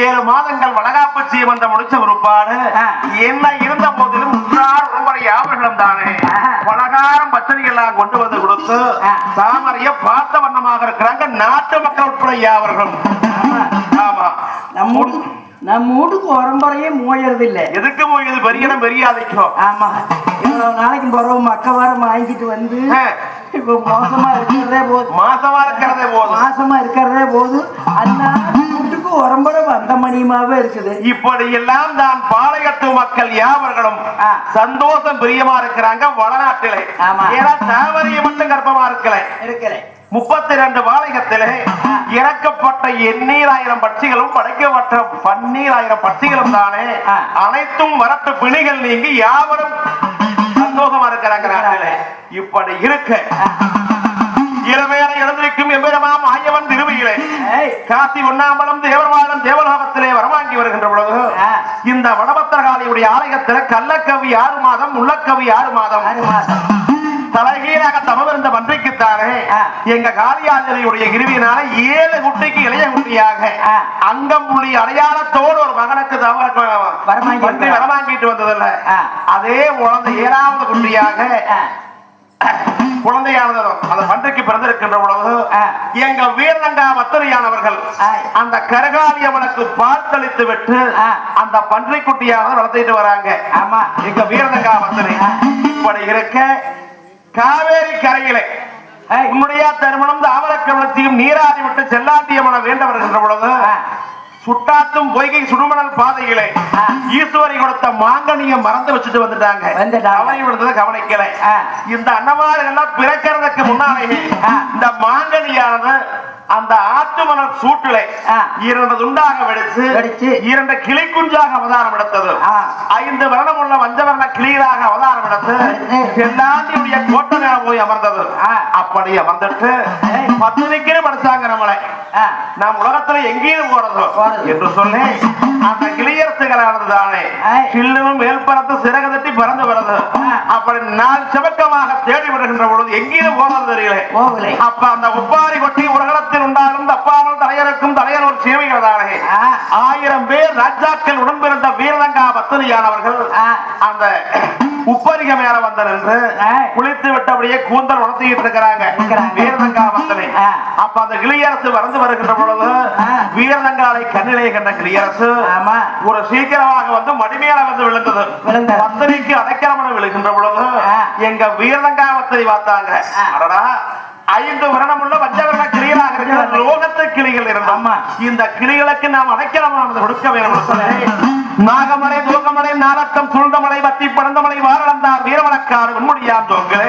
ஏழு மாதங்கள் வளகாப்பு சீமந்த முடிச்ச ஒருபாடு ஆ. என்ன இருந்த போதிலும் உங்களை யாவர்களும் தானே. பலகாரம் பச்சனைகள் எல்லாம் கொண்டு வந்து கொடுத்து. தாமரைய பார்த்த வண்ணமாக இருக்கிறாங்க நாட்டு மக்கள் உட்பட யாவர்களும். ஆமா. நம்ம நம்ம வீட்டுக்கு உரம்பரையே மூயறது இல்ல எதுக்கு போய் இது பெரிய இடம் பெரிய அதைக்கும் ஆமா. நாளைக்கு பிறகு மக்க வாரம் வாங்கிட்டு வந்து. இப்ப மோசமா இருக்கிறதே போதும். மாசமா இருக்கிறதே போதும். மாசமா இருக்கிறதே போதும். அந்த உரம்பரை வந்த மணியமாவே இருக்குது. இப்படி எல்லாம் தான் பாளையத்து மக்கள் யாவர்களும். சந்தோஷம் பிரியமா இருக்கிறாங்க வடநாட்டிலே. ஏன்னா தாவரிய மட்டும் கர்ப்பமா இருக்கல. இருக்கிறேன் முப்பத்தி ரெண்டு வாழைகத்திலே இறக்கப்பட்ட எண்ணீராயிரம் பட்சிகளும் படைக்கப்பட்ட பன்னீராயிரம் பட்சிகளும் தானே. அனைத்தும் வரட்டு பிணிகள் நீங்கி யாவரும் சந்தோஷமா இருக்கிறாங்க இப்படி இருக்க. இரவேல எழுந்திருக்கும் எம்பெருமாம் ஆயவன் ஏய், காசி உண்ணாமலம் தேவர்வாழம் தேவலோகத்திலே வரவாங்கி வருகின்ற பொழுது. இந்த வடபத்திரகாளியுடைய ஆலயத்துல கள்ளக்கவி ஆறு மாதம் உள்ளக்கவி ஆறு மாதம் தலைகீழாக தமவிருந்த மன்றைக்குத்தானே ஆ. எங்க காளியாஞ்சலியுடைய கிருவியினால ஏழு குட்டிக்கு இளைய குட்டியாக. அங்கம் புள்ளி அடையாளத்தோடு ஒரு மகனுக்கு தவறு. வரவாங்கிட்டு வந்ததில்ல. அதே குழந்தை ஏழாவது குட்டியாக குழந்தையானதும் அந்த பன்றைக்கு பிறந்திருக்கின்ற பொழுது ஆ. எங்க வீரநங்கா வத்தரியானவர்கள் அந்த கரகாலி அவனுக்கு பார்த்தளித்து விட்டு அந்த பன்றை குட்டியானது வளர்த்திட்டு வராங்க ஆமா எங்க வீரநங்கா வத்தரி ஆ. இப்படி இருக்க காவேரி கரையிலே ஏய், உன்னுடைய திருமணம் தாவரக்கவலத்தையும் நீராடி விட்டு செல்லாண்டியமன வேண்ட வருகின்ற பொழுது சுட்டாத்தும் பொய்கை சுடுமணல் பாதையிலே. ஈஸ்வரி கொடுத்த மாங்கனிய மறந்து வச்சுட்டு வந்துட்டாங்க. அவனை விழுந்ததை கவனிக்கல. இந்த அன்னமார்கள்லாம் பிறக்கிறதுக்கு முன்னாலே. இந்த மாங்கனியானது அந்த மணல் சூட்டிலே. இரண்டு துண்டாக வெடிச்சு. இரண்டு கிளி குஞ்சாக அவதாரம் எடுத்தது. ஐந்து வருடம் உள்ள வஞ்சவர்ண கிளியராக அவதாரம் எடுத்து. எல்லாண்டியுடைய கோட்டை மேல போய் அமர்ந்தது. அப்படி அமர்ந்துட்டு ஏய். பத்திரிக்கை படிச்சாங்க நம்மளை நாம் உலகத்துல எங்கேயும் போறது. என்று சொல்லி அந்த கிளியரசுகளானது தானே. சில்லுவும் மேல் சிறகு தட்டி பறந்து வருது. அப்படி நாள் செவக்கமாக தேடி விடுகின்ற பொழுது எங்கேயும் போறது தெரியல அப்ப அந்த உப்பாரி கொட்டி உலகத்தில் உண்டாலும் தப்பாமல் தலையருக்கும் தலையர் ஒரு சேவைகிறதானே. ஆயிரம் பேர் ராஜாக்கள் உடன்பிறந்த வீரலங்கா பத்திரியானவர்கள். அந்த உப்பரிக மேல வந்த நின்று. குளித்து விட்டபடியே கூந்தல் உணர்த்திக்கிட்டு இருக்கிறாங்க. வீரலங்கா பத்திரி ஆ. அப்ப அந்த கிளியரசு வந்து வருகின்ற பொழுது. வீரலங்காலை கண்ணிலே கண்ட கிளியரசு ஆமா ஒரு சீக்கிரமாக வந்து மடிமேல வந்து விழுந்தது. பத்திரிக்கு அடைக்கலமன விழுகின்ற பொழுது. எங்க வீரலங்கா பத்திரி பார்த்தாங்க. அடடா ஐந்து வருடமுள்ள வஞ்சவர்ண கிளிகளாக இருக்கிற லோகத்து கிளிகள் இருந்தோம். இந்த கிளிகளுக்கு நாம் அடைக்கலமானது கொடுக்க வேண்டும் நாகமலை தூக்கமலை நாலக்கம் சுழ்ந்தமலை வத்தி படந்தமலை வாரளந்தார் வீரவனக்காடு வெண்முடியாம் தோங்களே.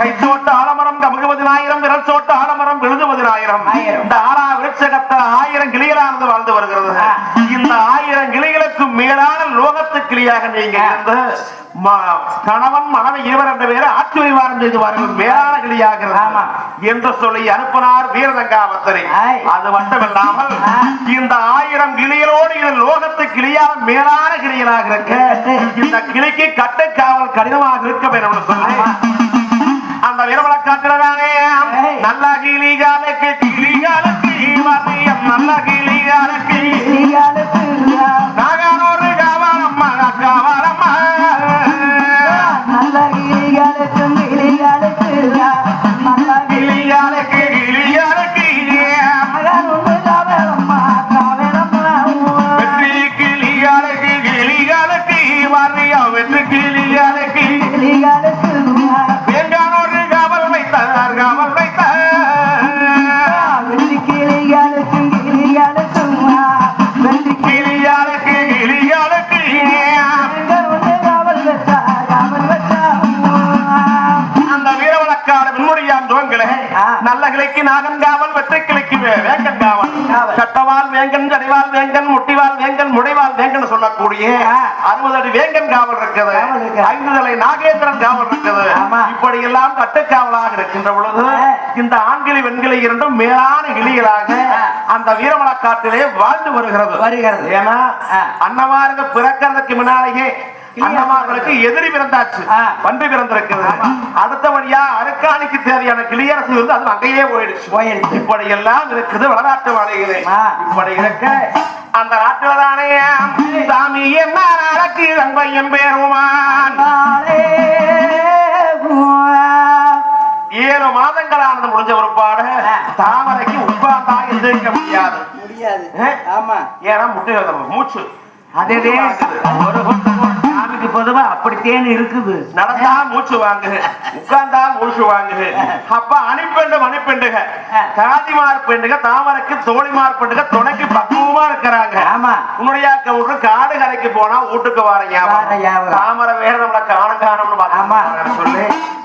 கைத்தோட்ட ஆலமரம் கமுகுவதினாயிரம் விரல் சோட்ட ஆலமரம் விழுதுவதினாயிரம். இந்த ஆலா விருட்சகத்தில் ஆயிரம் கிளிகளானது வாழ்ந்து வருகிறது. இந்த ஆயிரம் கிளிகளுக்கு மேலான லோகத்து கிளியாக நீங்க கணவன் மனைவி இருவர் என்ற பேரை ஆட்சிவாரம் செய்து வாருங்கள் மேலான கிளியாக. என்று சொல்லி அனுப்பினார் வீரதங்காவத்தரை. அது மட்டுமில்லாமல். இந்த ஆயிரம் கிளிகளோடு இது லோகத்து கிளியாக மேலான கிளிகளாக இருக்க இந்த கிளிக்கு கட்டுக்காவல் கடினமாக இருக்க வேண்டும் சொல்லி. அந்த வீரமலை காட்டுறதானே. நல்ல கிளிகாலுக்கு கிளிகாலுக்கு வரியம் நல்ல நல்ல கிளைக்கு நாகன் காவல் வெற்றி கிளைக்கு வே- வேங்கன் காவல் காவல். கட்டவால் வேங்கன் கடிவால் வேங்கன் முட்டிவால் வேங்கன் முடைவால் வேங்கன் சொல்லக்கூடிய. அறுபது அடி வேங்கன் காவல் இருக்குது. ஐந்து தலை நாகேந்திரன் காவல் இருக்குது. இப்படி எல்லாம் கட்டுக்காவலாக இருக்கின்ற பொழுது. இந்த ஆண்கிளி வெண்கிளி இரண்டும் மேலான கிளிகளாக. அந்த வீரவனக்காட்டிலே வாழ்ந்து வருகிறது வருகிறது. ஏன்னா. அன்னவாருங்க பிறக்கிறதுக்கு முன்னாலேயே அண்ணமார்களுக்கு எதிரி பிறந்தாச்சு. பன்றி பிறந்திருக்குது ஆமா. அடுத்தபடியா அரக்காணிக்கு தேவையான கிளியரசு வந்து அது அங்கேயே போயிடுச்சு போயிடுச்சு. இப்படி எல்லாம் இருக்குது வளநாட்டு வாழைகளே. இப்படி இருக்க அந்த நாட்டுல தானே சாமி என்ன நடக்கு பையன் பேருமான் ஏழு மாதங்களானது முடிஞ்ச ஒரு பாட. தாமரைக்கு உட்கார்ந்தா எந்திரிக்க முடியாது முடியாது? ஆமா ஏன்னா முட்டை மூச்சு அதே ஒரு சாமிக்கு பொதுவா அப்படித்தேன் இருக்குது. நடந்தா மூச்சு வாங்குது உட்கார்ந்தா மூச்சு வாங்குது அப்ப அணிப்பெண்டு மணிப்பெண்டுக. காதிமார் பெண்டுக தாமரைக்கு தோழிமார் பெண்டுக துணைக்கு பக்குவமா இருக்கிறாங்க. ஆமா. உன்னுடைய கவுண்டர் காடு கரைக்கு போனா வீட்டுக்கு வர வார ஞாபகம். ஞாபகம். தாமரை வேற நம்மள காணும் காணும்னு ஆமா. சொல்லி.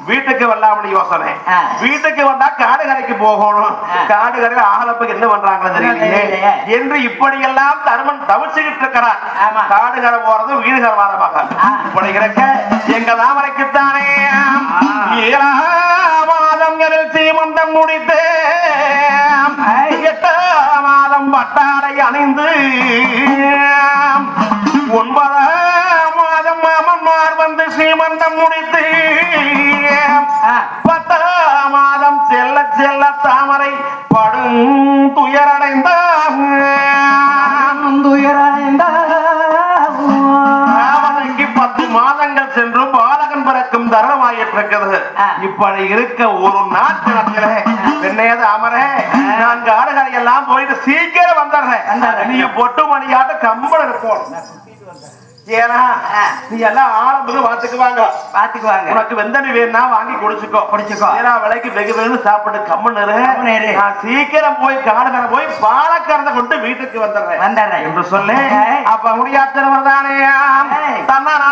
வீட்டுக்கு வரலாம்னு யோசனை. வீட்டுக்கு வந்தா காடு கரைக்கு போகணும். காடு கரையில ஆளப்ப என்ன பண்றாங்களோ தெரியலையே. என்று இப்படியெல்லாம் தருமன் தவிச்சுக்கிட்டு இருக்கிறார். ஆமா. காடு கரை போறது வீடு கரை வாரமாக ஆ. இப்படி எங்க தாமரைக்குத்தானே மாதம் எதில் சீமந்தம் முடித்து ஐ. எட்டாம் மாதம் பட்டாடை அணிந்து ஒன்பதாம் இப்படி இருக்க ஒரு நாட்டினத்திலே பெண்ணேது அமரே நான் காடுகளை எல்லாம் போயிட்டு சீக்கிரம் வந்துடுறேன். நீங்க பொட்டு மணியாட்ட கம்பளம் இருக்கும் ஏன்னா ஆ. நீ எல்லாம் ஆரம்புக்கு வாத்துக்குவாங்க பாத்துக்குவாங்க உனக்கு வெந்தனி வேணா வாங்கி குடிச்சுக்கோ குடிச்சுக்கோ. ஏன்னா விலைக்கு வெகு வெகு சாப்பிட்டு கம்முன்னு. நான் சீக்கிரம் போய் காடுகளை போய் பாலக்கறந்த கொண்டு வீட்டுக்கு வந்துடுறேன் வந்துடுறேன். என்று சொல்லி. அப்ப முடியாத்திரவர் தானே ஏய். தன்னான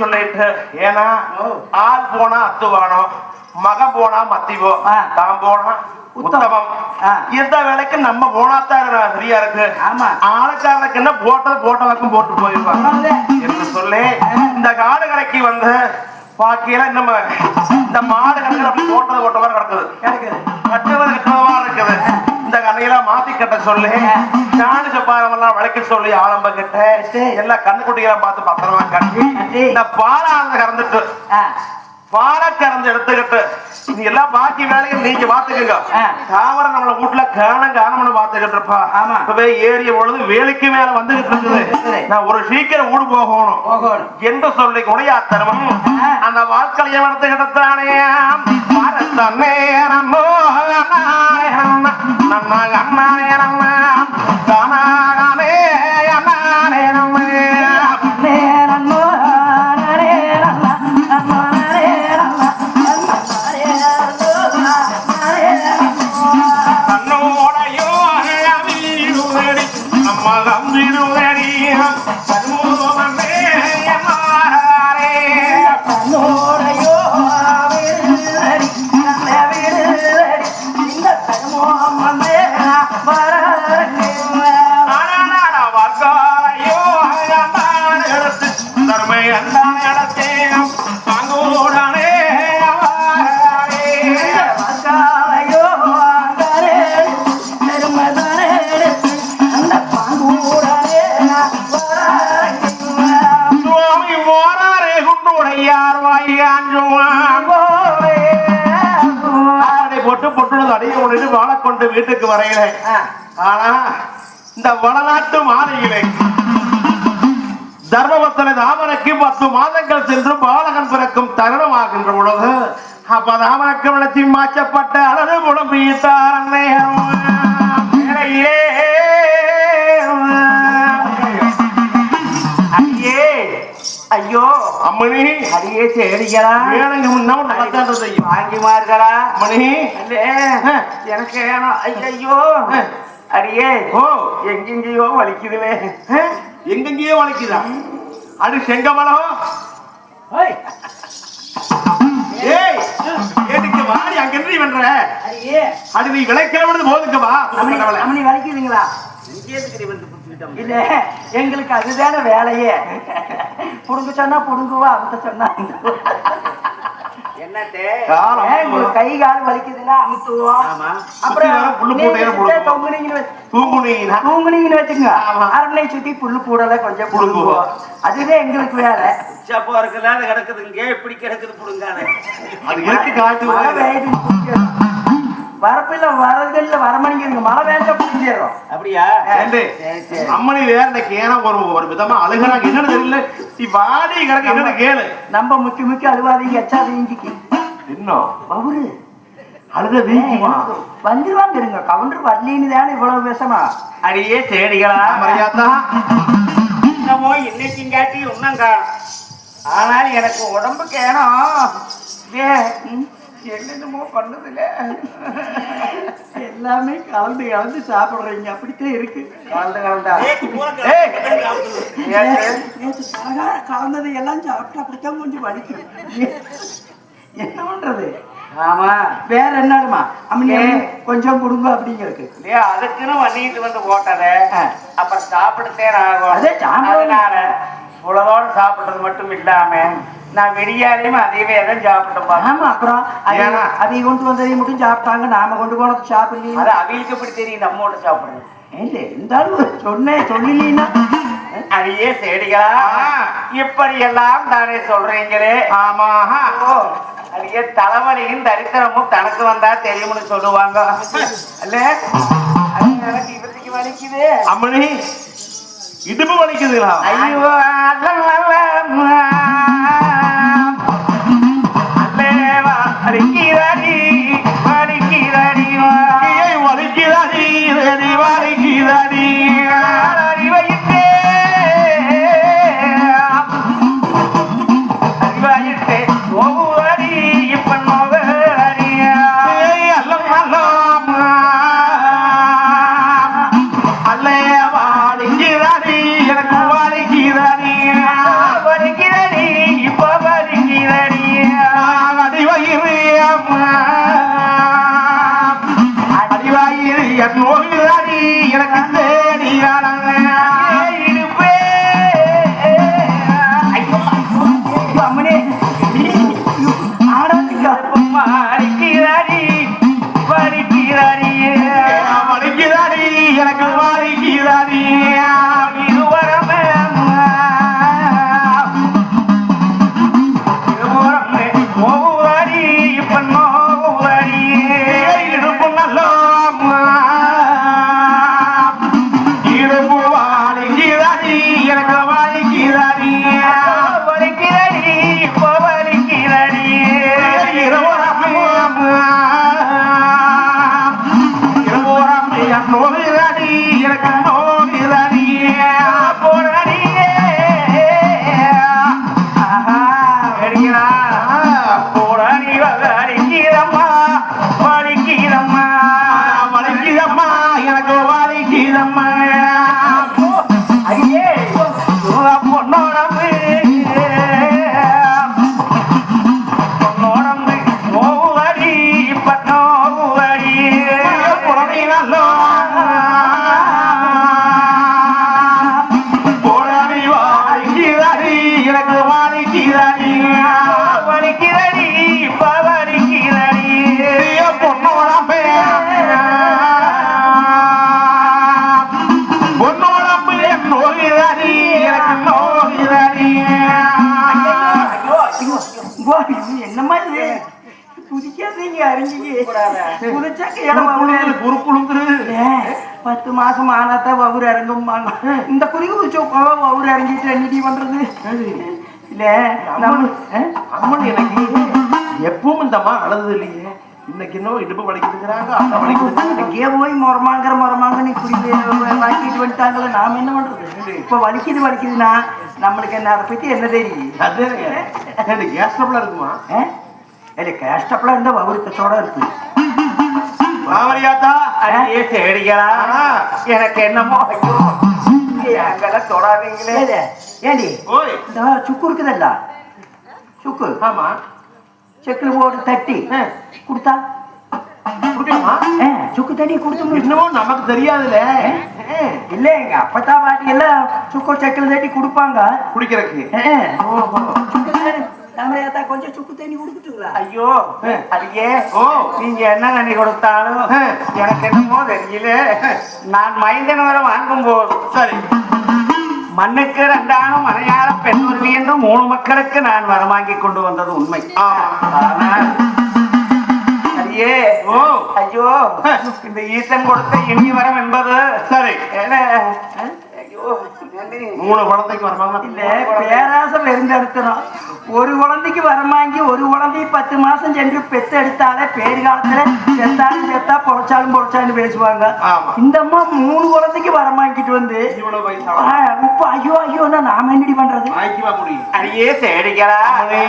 சொல்லிட்டு ஏன்னா. ஆள் போனா அத்துவானோ மகன் போனா மத்திவோ. தான் போனா உத்தமம். ஆ. இந்த வேலைக்கு நம்ம போனாத்தான் சரியா இருக்கு. ஆமா. ஆளுக்காரனுக்கு என்ன போட்டது போட்டவக்கும் போட்டு போயிருவாங்க என்று சொல்லி இந்த காடு கடைக்கு வந்து பாக்கியில நம்ம இந்த மாடு அப்படி போட்டது போட்ட மாதிரி கிடக்குது. கட்டுறது கட்டுறதா இருக்குது. இந்த கடையில மாத்தி கட்ட சொல்லி. சாணி எல்லாம் விளக்க சொல்லி ஆரம்ப கிட்ட எல்லாம் கண்ணுக்குட்டிகளை பார்த்து பத்திரமா கட்டி. இந்த பாலானது கறந்துட்டு. பாலை கறந்து எடுத்துக்கிட்டு நீ எல்லாம் பாக்கி வேலையை நீங்க பாத்துக்கங்க. தாவரம் நம்மள வீட்டுல காணம் காணம்னு பாத்துக்கிட்டு இருப்பா. இப்பவே ஏறிய பொழுது வேலைக்கு மேல வந்துகிட்டு இருக்குது. நான் ஒரு சீக்கிரம் ஊடு போகணும். என்று சொல்லி குடையாத்தனமும் ஆ. அந்த வாழ்க்கையை எடுத்துக்கிட்டானே பாரத்தன்னே நம்மோ நம்ம அண்ணானே நம்ம ஒன்று வாழ கொண்டு வீட்டுக்கு வரையில. ஆனா இந்த வடநாட்டு மாலையிலே தர்மபத்தனை தாமனுக்கு பத்து மாதங்கள் சென்று பாலகன் பிறக்கும் தருணமாகின்ற பொழுது அப்ப தாமனுக்கு விளச்சி மாற்றப்பட்ட அழகு புலம்பித்தார் ஐயே நடக்காத செய்யும் வாங்கிமார்களா? அம்மணி அல்லே, எனக்கு வேணும். ஐயோ அடியே ஓ. எங்கெங்கயோ வலிக்குதுவே எங்கெங்கேயோ வளைக்குதா அது செங்கமலம் ஏய். ஏடிக்கு வாடி அங்க என்ன பண்ற? அது நீ விளைக்கிறவனது போதுங்க வா. அம்மனி அம்மனி வலிக்குதுங்களா? இல்ல எங்களுக்கு அதுதானே வேலையே. புடுங்க சொன்னா புடுங்குவா அமுத்த சொன்னா உங்களுக்கு கை கால் வலிக்குதுன்னா அமுத்துவோம் அப்புறம். தொங்குனீங்கன்னு வச்சு- தூங்குனீங்கன்னா தூங்குனீங்கன்னு வச்சுங்க. அரண்மனை சுத்தி புல்லு பூடல கொஞ்சம் புடுங்குவோம். அதுதான் எங்களுக்கு வேலை. சப்போ இருக்குல்ல கிடக்குதுங்க. எப்படி கிடக்குது புடுங்காத? அது இருக்கு காட்டு. வரப்பில்ல வரதில்ல வரமணிங்க மழை வேண்டாம் புடிச்சிடுறோம் அப்படியா? அம்மனி வேற இந்த கேன ஒரு ஒரு விதமா அழுகுறாங்க என்னன்னு தெரியல. நீ வாடி கிடக்கு. என்னன்னு கேளு. நம்ம முக்கி முக்கி அழுவாதீங்க. எச்சாதீங்க இன்னும் பவுரு அழுத வீக்குமா வந்துருவாங்க இருங்க. கவுண்டர் வரலின்னு தானே இவ்வளவு விஷமா அடியே தேடிகளா? மரியாதா. என்னமோ இன்னைக்கும் காட்டி காணும் ஆனால் எனக்கு உடம்பு கேணும் ஏ ம், என்னென்னமோ பண்ணுதுல. எல்லாமே கலந்து கலந்து சாப்பிடுறீங்க. அப்படித்தான் இருக்கு. கலந்து கலந்தா? கலந்தது எல்லாம் சாப்பிட்டு அப்படித்தான் கொஞ்சம் வலிக்கும் என்ன பண்றது? ஆமா. வேற என்னடுமா அம்மனி. கொஞ்சம் கொடுங்க அப்படிங்கிறது ஏ அதுக்குன்னு பண்ணிட்டு வந்து போட்டத. அப்புறம் சாப்பிட்டுட்டே ஆகும் அதே அதனால உலகோட சாப்பிட்டது மட்டும் இல்லாம நான் விடியாலையும் அதையவே தான் சாப்பிட்டு பார்த்தேன் ஆமா அப்புறம் அதை ஏன்னா? அதை கொண்டு வந்ததையும் மட்டும் சாப்பிட்டாங்க நாம கொண்டு போனது சாப்பிடலீங்க அது அவிகளுக்கு எப்படி தெரியும் நம்மோட சாப்பிடுறது இல்ல இருந்தாலும் சொன்னேன் சொல்லலீன்னா அடியே செடிகளா? ஆ. இப்படி எல்லாம் தானே சொல்றீங்களே? ஆமா அடியே தலைவலியும் தரித்திரமும் தனக்கு வந்தா தெரியும்னு சொல்லுவாங்க. அல்ல அது எனக்கு வலிக்குது. அம்மணி இடுப்பு வலிக்குதுங்களா? ஐயோ. மாசம் ஆனாதான் வவுறு இறங்கும்பாங்க இந்த குதிக்கு குதிச்சு வவுறு இறங்கிட்டு என்னடி பண்றது இல்ல? அம்மன் எனக்கு எப்பவும் இந்த அம்மா அழுது இல்லையே இன்னைக்கு இன்னும் இடுப்பு வலிக்குதுங்கிறாங்க வலிக்குது இங்கேயே போய் மொரமாங்கிற மொரமாங்க நீ குடிக்க வாங்கிட்டு வந்துட்டாங்களே நாம என்ன பண்றது இப்ப வலிக்குது வலிக்குதுன்னா நம்மளுக்கு என்ன அதை பத்தி என்ன தெரியும் அது எனக்கு கேஸ் ட்ரபிளா இருக்குமா இல்லை கேஸ்டப்ல இருந்தா வவுறுத்தோட இருக்கு மாமரியாத்தா? அடியே எனக்கு என்னமோ அங்கெல்லாம் தொடாதீங்களே. ஓய். இந்த சுக்கு இருக்குதல்ல? சுக்கு. ஆமா. செக்கில் போட்டு தட்டி. கொடுத்தா? சுக்கு தண்ணி கொடுத்து இன்னமும் நமக்கு தெரியாதுல்ல இல்ல எங்க அப்பத்தா பாட்டி எல்லாம் சுக்கு செக்கில் தட்டி கொடுப்பாங்க. குடிக்கிறதுக்கு. தாமரையாத்தா கொஞ்சம் சுக்கு தண்ணி கொடுத்துட்டுங்களா ஐயோ அடியே ஓ. நீங்க என்ன தண்ணி கொடுத்தாலும். எனக்கு என்னமோ தெரியல. நான் மைந்தன் வர வாங்கும் போது சரி. மண்ணுக்கு ரெண்டானும் மனையார பெண் உரிமை என்று மூணு மக்களுக்கு நான் வரம் வாங்கி கொண்டு வந்தது உண்மை. அடியே ஓ. ஐயோ இந்த ஈசன் கொடுத்த இனிய வரம் என்பது சரி. என்ன? ஐயோ? மூணு குழந்தைக்கு வருவாங்க இல்ல பேராசை பெருந்தெடுத்தணும் ஒரு குழந்தைக்கு வரமாங்கி ஒரு குழந்தை பத்து மாசம் சென்று பெத்து எடுத்தாலே பேரு காலத்துல செத்தாலும் செத்தா பொழைச்சாலும் பொழைச்சாலும் பேசுவாங்க. இந்த அம்மா மூணு குழந்தைக்கு வரமாங்கிட்டு வந்து இப்ப ஐயோ ஐயோன்னா நாம என்னடி பண்றது? அடியே அம்மே.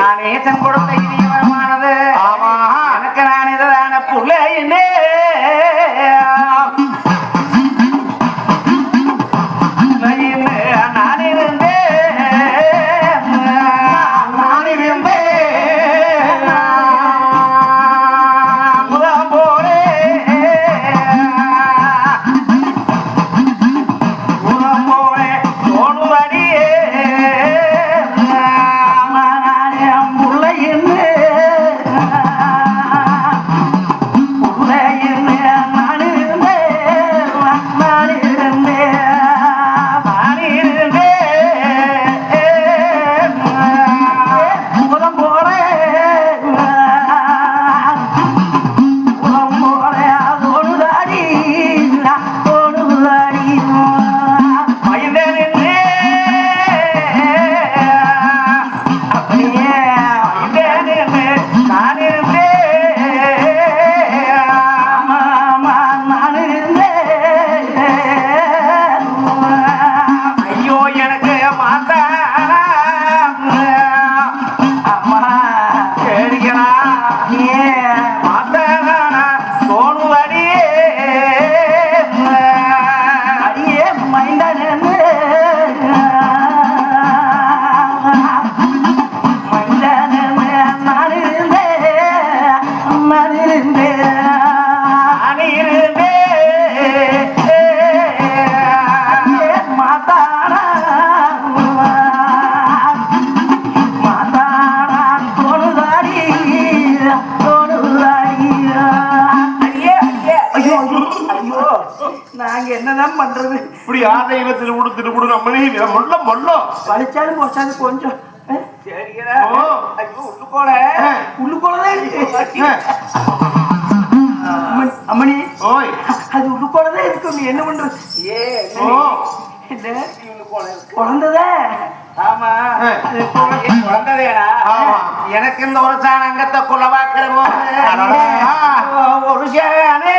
நான் கொடுத்த இனிய வரமானது. ஆமா. எனக்கு நான் இதுதான புள்ள என்ன நாங்க என்னதான் பண்றது? இப்படி ஆதையில உடு திருவிடு நம்மளே மொல்ல மொல்லம் வலிச்சாலும் போச்சாலும் கொஞ்சம். அஹ், கேடிகளா ஓ. ஐயோ உள்ளு போல. உள்ளுக்குள்ளதான் இருக்கு. ஆ, அம்மணி, ஓய். அது உள்ளுக்குள்ளதான் இருக்கு. நீ என்ன பண்றது? ஏ குழந்தைதே ஆமா. ஆமா. எனக்கு இந்த ஒரு சாணங்கத்தை. போது ஒரு சாணே